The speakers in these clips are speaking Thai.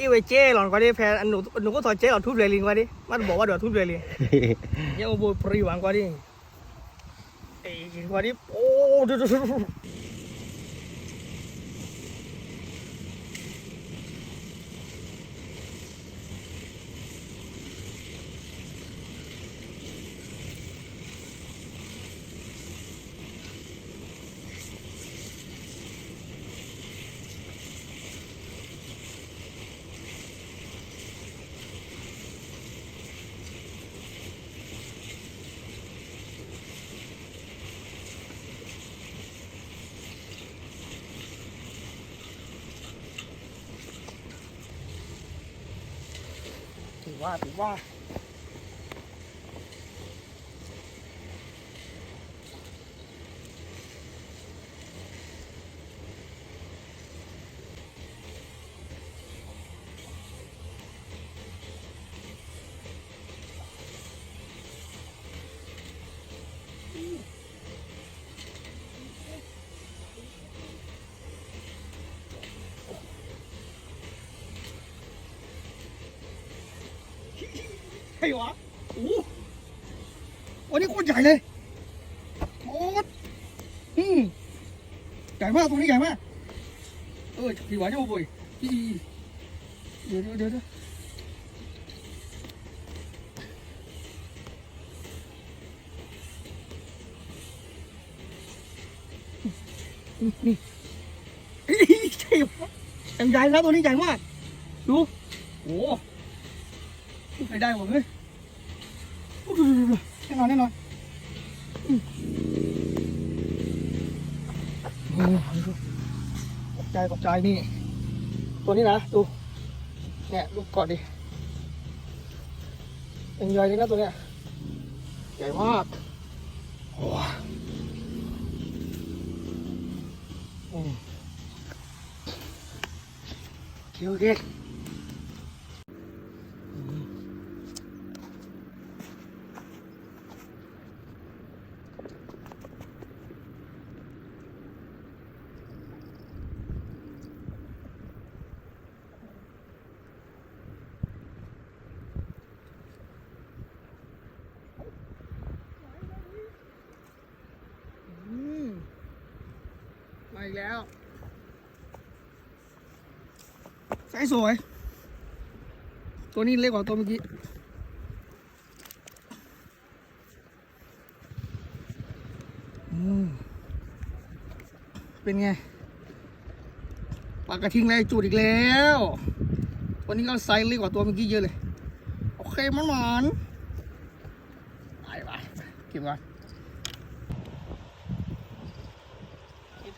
อีเวเจ้หลอนกว่าดิแพรหนูหนูก็ถอดเจ้หลอนทุบเลยลิงกว่าดิมันบอกว่าเดี๋ยวทุบเลยลิงยังโบปรีหวังกว่าดิไอ้กว่าดิโอ้ดูดู ดูดูถือว่าถือว่าใครวะโอ้โห วันนี้โคตรใหญ่เลยโคตรอืมใหญ่มากตรงนี้ใหญ่มาก เออถือว่าจะมาบ่อยอีเดี๋ยวเดี๋ยวเดี๋ยวเดี๋ยวนี่นี่เอ้ยใช่ปะยังใหญ่นะตัวนี้ใหญ่มาก ดูโอ้โหไม่ได้หมดเลยดูดูดู แน่นอนแน่นอนโอ้โหตกใจตกใจนี่ ตัวนี้นะดูเนี่ยลูกกอดดิยังใหญ่เลยนะตัวเนี้ยใหญ่มากโอ้โหอืมโอเคโอเค อืมมา อีกแล้วไซส์สวย ตัวนี้เล็กกว่าตัวเมื่อกี้เป็นไงปากกระทิงเลยจูดอีกแล้วตัวนี้ก็ไซส์เล็กกว่าตัวเมื่อกี้เยอะเลย โอเคมันหมานไปไปเก็บก่อน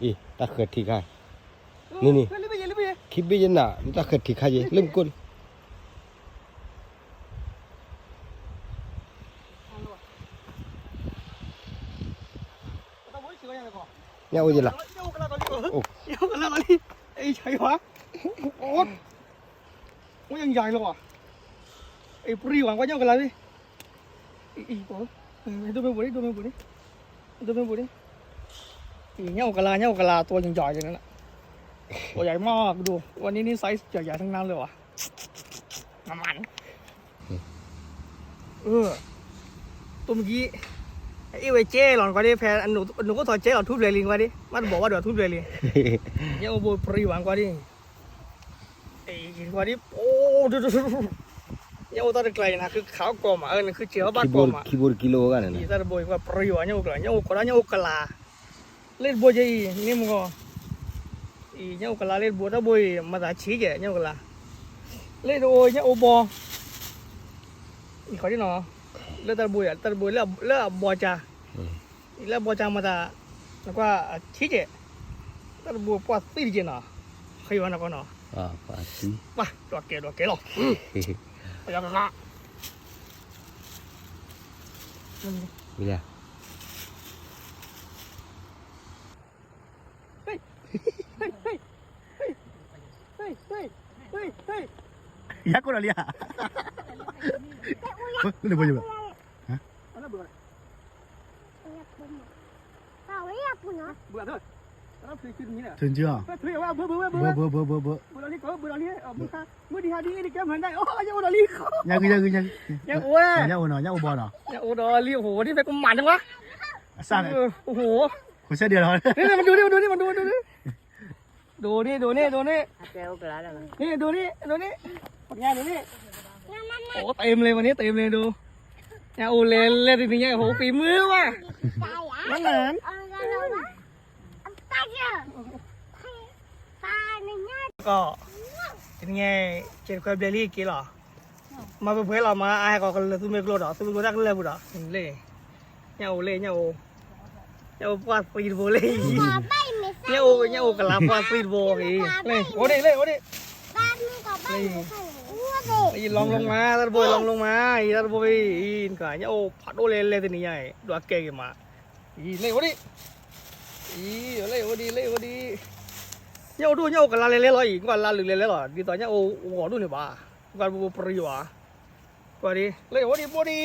ดึงกูด้วยนะนี่ใครยันดากุอีตาเขิดที่ใครนี่นี่เฮ้ยรีบไปเย็นรีบไปเย็นคิดไปยันน่ะนี่ตาเขิดที่ใครยันเริ่มกุนต้องวิ่งชิวยังไงก่อนเนี่ยโอ้ยละเย้ากันแล้วตอนนี้โอ้เย้ากันแล้วตอนนี้ไอ้ใช่วะโอ๊ตโอ้ยยังใหญ่เลยว่ะไอ้ปรีหวังว่าเย้ากันแล้วดิอีอีตัวดูไปบุรีดูไปบุรีดูไปบุรี อีเย้ากันลาเย้ากันลาตัวยังใหญ่อย่างนั้นแหละตัวใหญ่มากดู วันนี้นี่ไซส์ใหญ่ๆทั้งนั้นเลยว่ะน้ำมันเออตัวเมื่อกี้ไอีเวเจ้หลอนกว่าดิแพรหนูหนูก็ถอดเจ้หลอนทุบเลยลิงกว่าดิมันบอกว่าเดี๋ยวทุบเลยลิงยังโบปรีหวังกว่าดิไอ้กว่าดิโอ้ดูดูดูดูยังโอตอนไกลนะคือขาวกลมอะเออคือเจียวบ้านกลมอะคีย์บอร์กิโลกันนี่นะตาบอยว่าปรีหวังยังโอกลยังโอกลยังโอกลา เลดบัวจะอีนี่มึงก็อีเนี่จ้ากะลาเลดบัวถ้าบุยมาตาชี้แกเนี่จ้ากะลาเลดโอเนี่ยโอบออีขอที่หนอเลดตะบุยอะตะบุยเลดเลดบัวจ่าเลดบัวจ่ามาตาแล้วก็ชี้แกตะบุยปวดตีดีจนอะขยันนะก็หนออ่าปาตีป่ะดอกเกลดอกเกลหรอฮ้ยเฮ้ยงกะลาไม่ได้ ಯಾಕೊಡಲಿ ಬುಜಿ ไปถึงเชื่อเบอร์เบอร์เบอร์เบอร์ยังยังยังยังโอ้ยยังโอ้หนอยังโอบอลหนอโอ้ดอลี่โอ้โหนี่เป็นกุมมันจังวะสั่งโอ้โหคุณเสื้อเดียวเหรอนี่มันดูนี่มันดูนี่มันดูดูนี่ ധോണി ധോണി ധോണി നീ ധോണി ധോണി nha Dhoni ủa tìm liền mà nhé tìm liền luôn nha ô lê lê thì mình nha hổ phim mưa quá. Nó lên có. Thì nghe trên quay bê kia lọ mà bây giờ là mà ai có cần là tôi mới lo đó tôi mới đang lên đó. Lê nhau lê nhau nhau qua phải vô lê เนี่ยโอ้เนี่ยโอ้กะลาปลาซีดโบอีเลยโอ้ดิเลยโอ้ดิบ้านนี่กับบ้านลองลงมาตัดโบยลองลงมาอีตัดโบยอีนก่อนเนี่ยโอ้ผัดโอเล่เลยตัวนี้ใหญ่ดูอักเกยมาอีเลยโอ้ดิอีเลยโอ้ดิเลยโอ้ดิเนี่ยโอ้ดูเนี่ยโอ้กะลาเล่เลยลอยอีกกว่าลาลือเล่เลยหรอดีตอนเนี่ยโอ้โหดูเนี่ยบ้ากว่าโบปรีวะกว่าดิเลยโอ้ดิโบดิ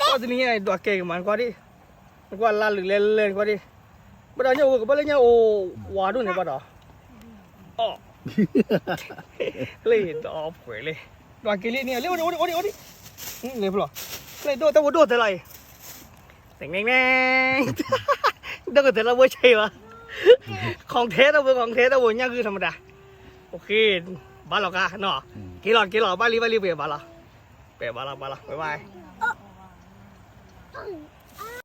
ก็ตัวนี้ใหญ่ดูอักเกยมันกว่าดิกว่าลาลือเล่เลนกว่าดิ Badanya oh, kebalanya oh, waduh ni badah. Oh. Leh, dah apa leh. Dua kali ni, leh, odi, odi, odi, odi. Hmm, leh pula. Leh, dua, tahu dua terlai. Neng, neng, neng. เด็กแต่ละเวอร์ชัวะของเทสเราเป็นของเทสเราเนี่ยคือธรรมดา โอเคบ้านเรากะเนาะกี่หลอดกี่หลอดบ้านรีบบ้านรีบเปียบ้านเราเปียบ้านเราบ้านเราบ๊ายบาย